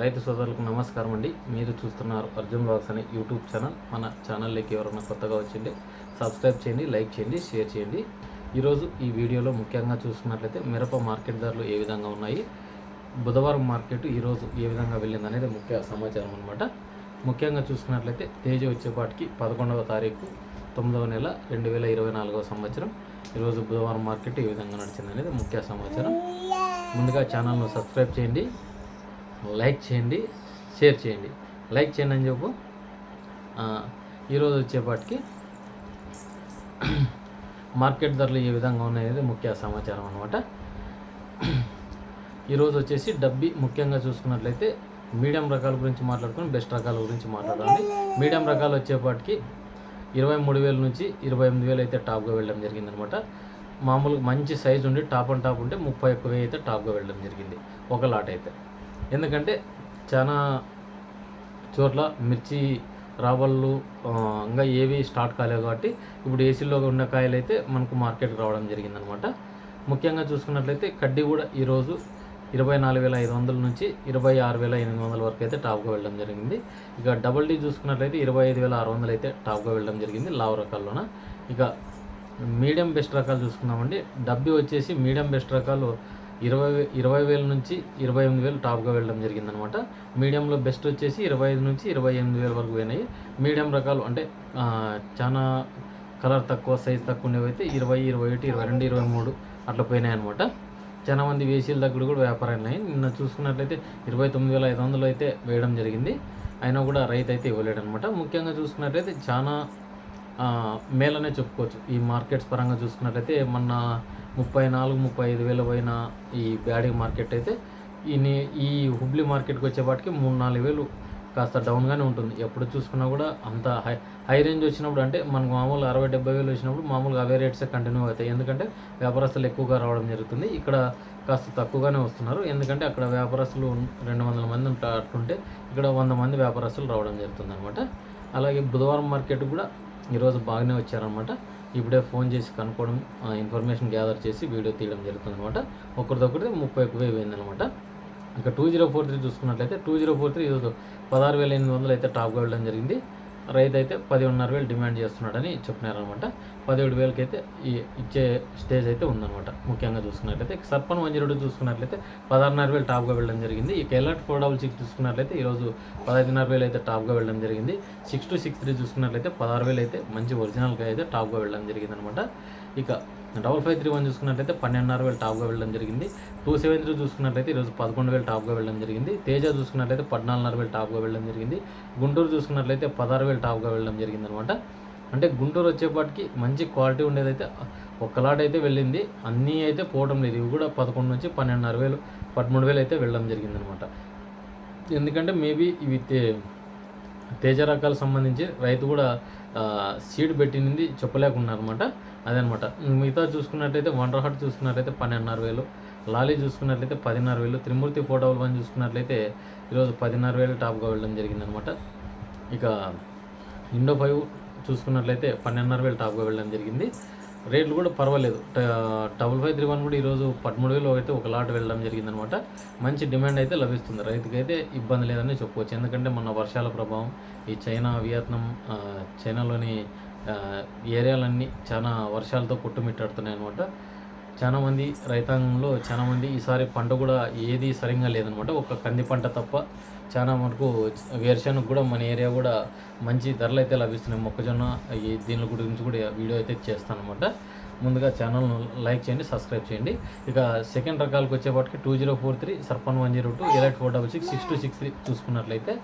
రైతు సోదరులకు నమస్కారం అండి. మీరు చూస్తున్నారు అర్జున్ బాక్స్ అనే యూట్యూబ్ ఛానల్. మన ఛానల్లోకి ఎవరైనా కొత్తగా వచ్చింటే సబ్స్క్రైబ్ చేయండి లైక్ చేయండి షేర్ చేయండి. ఈరోజు ఈ వీడియోలో ముఖ్యంగా చూసుకున్నట్లయితే మిరప మార్కెట్ ధరలు ఏ విధంగా ఉన్నాయి బుధవారం మార్కెట్ ఈరోజు ఏ విధంగా వెళ్ళింది అనేది ముఖ్య సమాచారం అనమాట ముఖ్యంగా చూసుకున్నట్లయితే తేజ వచ్చేపాటికి పదకొండవ తారీఖు తొమ్మిదవ నెల రెండు వేల ఇరవై నాలుగవ సంవత్సరం. ఈరోజు బుధవారం మార్కెట్ ఏ విధంగా నడిచింది అనేది ముఖ్య సమాచారం. ముందుగా ఛానల్ను సబ్స్క్రైబ్ చేయండి. లైక్ చేయండి షేర్ చేయండి. లైక్ చేయండి అని చెప్పు. ఈరోజు వచ్చేపాటికి మార్కెట్ ధరలు ఏ విధంగా ఉన్నాయనేది ముఖ్య సమాచారం అనమాట ఈరోజు వచ్చేసి డబ్బి ముఖ్యంగా చూసుకున్నట్లయితే మీడియం రకాల గురించి మాట్లాడుకొని బెస్ట్ రకాల గురించి మాట్లాడాలి మీడియం రకాలు వచ్చేపాటికి ఇరవై మూడు వేల నుంచి ఇరవై ఎనిమిది వేలు అయితే టాప్గా వెళ్ళడం జరిగిందనమాట మామూలుగా మంచి సైజు ఉండి టాప్ అండ్ టాప్ ఉంటే ముప్పై ఒక్క వెయ్యి అయితే టాప్గా వెళ్ళడం జరిగింది. ఒక లాట్ అయితే. ఎందుకంటే చాలా చోట్ల మిర్చి రాబళ్ళు ఇంకా ఏవి స్టార్ట్ కాలేవు కాబట్టి ఇప్పుడు ఏసీలో ఉన్న కాయలు అయితే మనకు మార్కెట్కి రావడం జరిగిందనమాట. ముఖ్యంగా చూసుకున్నట్లయితే కడ్డీ కూడా ఈరోజు ఇరవై నాలుగు వేల ఐదు వందల నుంచి ఇరవై ఆరు వేల ఎనిమిది వందల వరకు అయితే టాప్గా వెళ్ళడం జరిగింది. ఇక డబల్ డీ చూసుకున్నట్లయితే ఇరవై ఐదు వేల ఆరు వందలు అయితే టాప్గా వెళ్ళడం జరిగింది లావ్ రకాల్లోన. ఇక మీడియం బెస్ట్ రకాలు చూసుకున్నామండి డబ్బి వచ్చేసి మీడియం బెస్ట్ రకాలు ఇరవై ఇరవై వేల నుంచి ఇరవై ఎనిమిది వేలు టాప్గా వెళ్ళడం జరిగిందనమాట. మీడియంలో బెస్ట్ వచ్చేసి ఇరవై ఐదు నుంచి ఇరవై ఎనిమిది వేల వరకు పోయినాయి. మీడియం రకాలు అంటే చాలా కలర్ తక్కువ సైజ్ తక్కువ ఉండేవైతే అయితే ఇరవై ఇరవై ఒకటి ఇరవై రెండు ఇరవై మూడు అట్లా పోయినాయి అనమాట చాలా మంది వేసీల దగ్గర కూడా వ్యాపారాలు అయినాయి నిన్న చూసుకున్నట్లయితే ఇరవై తొమ్మిది వేల ఐదు వందలు అయితే వేయడం జరిగింది. అయినా కూడా రైతు అయితే ఇవ్వలేడు అనమాట ముఖ్యంగా చూసుకున్నట్లయితే చాలా మేలనే చెప్పుకోవచ్చు. ఈ మార్కెట్స్ పరంగా చూసుకున్నట్లయితే మొన్న ముప్పై నాలుగు ముప్పై ఐదు వేలు పోయిన ఈ బ్యాడీ మార్కెట్ అయితే ఈ ఈ హుబ్లీ మార్కెట్కి వచ్చేపాటికి మూడు నాలుగు వేలు కాస్త డౌన్గానే ఉంటుంది. ఎప్పుడు చూసుకున్నా కూడా అంత హై హై రేంజ్ వచ్చినప్పుడు అంటే మనకు మామూలు అరవై డెబ్బై వేలు వచ్చినప్పుడు మామూలుగా అవే రేట్సే కంటిన్యూ అవుతాయి. ఎందుకంటే వ్యాపారస్తులు ఎక్కువగా రావడం జరుగుతుంది. ఇక్కడ కాస్త తక్కువగానే వస్తున్నారు. ఎందుకంటే అక్కడ వ్యాపారస్తులు రెండు వందల మంది ఉంటా- అట్లుంటే ఇక్కడ వంద మంది వ్యాపారస్తులు రావడం జరుగుతుంది అనమాట అలాగే బుధవారం మార్కెట్ కూడా ఈరోజు బాగానే వచ్చారనమాట. ఇప్పుడే ఫోన్ చేసి కనుక్కోవడం ఆ, ఇన్ఫర్మేషన్ గ్యాదర్ చేసి వీడియో తీయడం జరుగుతుంది అనమాట ఒకరిదొకరిది ముప్పై ఒక్క వేలు అయిందనమాట ఇక టూ జీరో ఫోర్ త్రీ చూసుకున్నట్లయితే టూ జీరో ఫోర్ త్రీ ఈరోజు పదహారు వేల ఎనిమిది వందలు అయితే టాప్గా వెళ్ళడం జరిగింది. రైతు అయితే పదిహేనున్నర వేలు డిమాండ్ చేస్తున్నాడని చెప్పినారనమాట. పదిహేడు వేలకి అయితే ఈ ఇచ్చే స్టేజ్ అయితే ఉందన్నమాట ముఖ్యంగా చూసుకున్నట్లయితే సర్పన్ వన్ జీరో చూసుకున్నట్లయితే పదహారున్నర వేలు టాప్గా వెళ్ళడం జరిగింది. ఇక కెలాట్ ఫోర్ డబుల్ సిక్స్ చూసుకున్నట్లయితే ఈరోజు పదహైదున్నర వేలు అయితే టాప్గా వెళ్ళడం జరిగింది. సిక్స్ టు సిక్స్ త్రీ చూసుకున్నట్లయితే పదహారు వేలు అయితే మంచి ఒరిజినల్గా అయితే టాప్గా వెళ్ళడం జరిగింది అనమాట ఇక డబల్ ఫైవ్ త్రీ వన్ చూసుకున్నట్లయితే పన్నెండున్నర వేలు టాప్గా వెళ్ళడం జరిగింది. టూ సెవెన్ త్రీ చూసుకున్నట్లయితే ఈరోజు పదకొండు వేలు టాప్గా వెళ్ళడం జరిగింది. తేజ చూసుకున్నట్లయితే పద్నాలుగున్నర వేలు టాప్గా వెళ్ళడం జరిగింది. గుంటూరు చూసుకున్నట్లయితే పదహారు వేలు టాప్గా వెళ్ళడం జరిగింది అనమాట అంటే గుంటూరు వచ్చేపాటికి మంచి క్వాలిటీ ఉండేదైతే ఒక లాట్ అయితే వెళ్ళింది. అన్నీ అయితే పోవడం లేదు. ఇవి కూడా పదకొండు నుంచి పన్నెండున్నర వేలు పదమూడు వేలు అయితే వెళ్ళడం జరిగింది అనమాట ఎందుకంటే మేబీ ఇవి తేజ రకాలకు సంబంధించి రైతు కూడా సీడ్ పెట్టింది చెప్పలేకున్నారనమాట అదనమాట. మిగతా చూసుకున్నట్లయితే వండర్ హార్ట్ చూసుకున్నట్లయితే పన్నెండున్నర వేలు లాలీ చూసుకున్నట్లయితే పదిన్నర వేలు త్రిమూర్తి ఫోర్ వన్ చూసుకున్నట్లయితే ఈరోజు పదిన్నర వేలు టాప్గా వెళ్ళడం జరిగిందనమాట ఇక ఇండో ఫైవ్ చూసుకున్నట్లయితే పన్నెండున్నర వేలు టాప్గా వెళ్ళడం జరిగింది. రేట్లు కూడా పర్వాలేదు. డబుల్ ఫైవ్ త్రీ వన్ కూడా ఈరోజు పదమూడు వేలు అయితే ఒక లాట్ వెళ్ళడం జరిగిందనమాట. మంచి డిమాండ్ అయితే లభిస్తుంది. రైతుకైతే ఇబ్బంది లేదని చెప్పుకోవచ్చు. ఎందుకంటే మొన్న వర్షాల ప్రభావం ఈ చైనా వియత్నాం చైనాలోని ఏరియాలన్నీ చాలా వర్షాలతో కొట్టుమిట్టాడుతున్నాయి అనమాట చాలా మంది రైతాంగంలో చాలా మంది ఈసారి పంట కూడా ఏది సరిగ్గా లేదనమాట. ఒక కంది పంట తప్ప చాలా మనకు వేరుశనగ కూడా మన ఏరియా కూడా మంచి ధరలు అయితే లభిస్తున్నాయి. మొక్కజొన్న ఈ దీని గురించి కూడా వీడియో అయితే చేస్తాను అనమాట ముందుగా ఛానల్ను లైక్ చేయండి సబ్స్క్రైబ్ చేయండి. ఇక సెకండ్ రకాలకు వచ్చేపాటికి two zero four three సర్పన్ one zero two eight four double six six two six three చూసుకున్నట్లయితే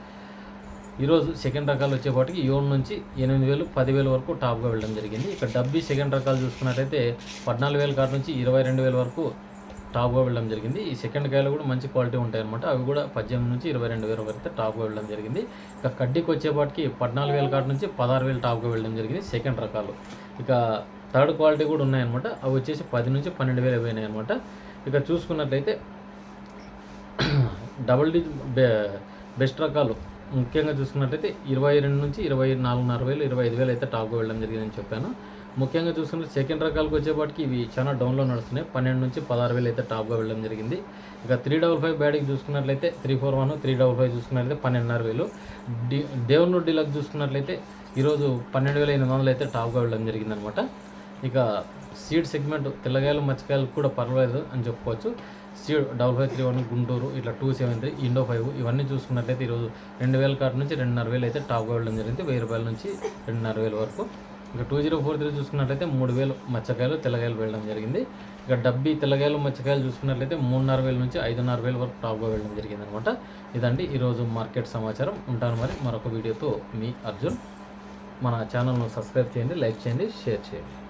ఈరోజు సెకండ్ రకాలు వచ్చేపాటికి ఏడు నుంచి ఎనిమిది వేలు పదివేలు వరకు టాప్గా వెళ్ళడం జరిగింది. ఇక డబ్బీ సెకండ్ రకాలు చూసుకున్నట్లయితే పద్నాలుగు వేల కాడ నుంచి ఇరవై రెండు వేల వరకు టాప్గా వెళ్ళడం జరిగింది. ఈ సెకండ్ కాయలు కూడా మంచి క్వాలిటీ ఉంటాయి అనమాట అవి కూడా పద్దెనిమిది నుంచి ఇరవై రెండు వేల వరకు టాప్గా వెళ్ళడం జరిగింది. ఇక కడ్డీకి వచ్చేపాటికి పద్నాలుగు వేల కాడ నుంచి పదహారు వేలు టాప్గా వెళ్ళడం జరిగింది సెకండ్ రకాలు. ఇక థర్డ్ క్వాలిటీ కూడా ఉన్నాయన్నమాట. అవి వచ్చేసి పది నుంచి పన్నెండు వేలు పోయినాయి అనమాట ఇక చూసుకున్నట్లయితే డబుల్ డి బెస్ట్ రకాలు ముఖ్యంగా చూసుకున్నట్లయితే ఇరవై రెండు నుంచి ఇరవై నాలుగున్నర వేలు ఇరవై ఐదు వేలు అయితే టాప్గా వెళ్ళడం జరిగిందని చెప్పాను. ముఖ్యంగా చూసుకుంటే సెకండ్ రకాలకు వచ్చేపాటికి ఇవి చాలా డౌన్లో నడుస్తున్నాయి. పన్నెండు నుంచి పదహారు వేలు అయితే టాప్గా వెళ్ళడం జరిగింది. ఇక త్రీ డబల్ ఫైవ్ బ్యాటింగ్ చూసుకున్నట్లయితే three four one three double five చూసుకున్నట్లయితే పన్నెండున్నర వేలు. డి దేవునూరు డీలక్ చూసుకున్నట్లయితే ఈరోజు పన్నెండు వేల ఎనిమిది వందలు అయితే టాప్గా వెళ్ళడం జరిగిందనమాట. ఇక సీడ్ సెగ్మెంట్ తెల్లగాయలు మచ్చకాయలు కూడా పర్వాలేదు అని చెప్పుకోవచ్చు. Seed double five three one Guntur ఇట్లా two seven three Indo five ఇవన్నీ చూసుకున్నట్లయితే ఈరోజు రెండు వేల కాటి నుంచి రెండున్నర వేలు అయితే టాప్ వెళ్ళడం జరిగింది. వెయ్యి రూపాయల నుంచి రెండున్నర వేల వరకు. ఇక టూ జీరో ఫోర్ త్రీ చూసుకున్నట్లయితే మూడు వేలు మచ్చకాయలు తెల్లగాయలు వెళ్ళడం జరిగింది. ఇక డబ్బీ తెల్లగాయలు మచ్చకాయలు చూసుకున్నట్లయితే మూడున్నర వేల నుంచి ఐదున్నర వేల వరకు టాప్గా వెళ్ళడం జరిగింది అనమాట ఇదండి ఈరోజు మార్కెట్ సమాచారం. ఉంటాను మరి మరొక వీడియోతో మీ అర్జున్. మన ఛానల్ను సబ్స్క్రైబ్ చేయండి లైక్ చేయండి షేర్ చేయండి.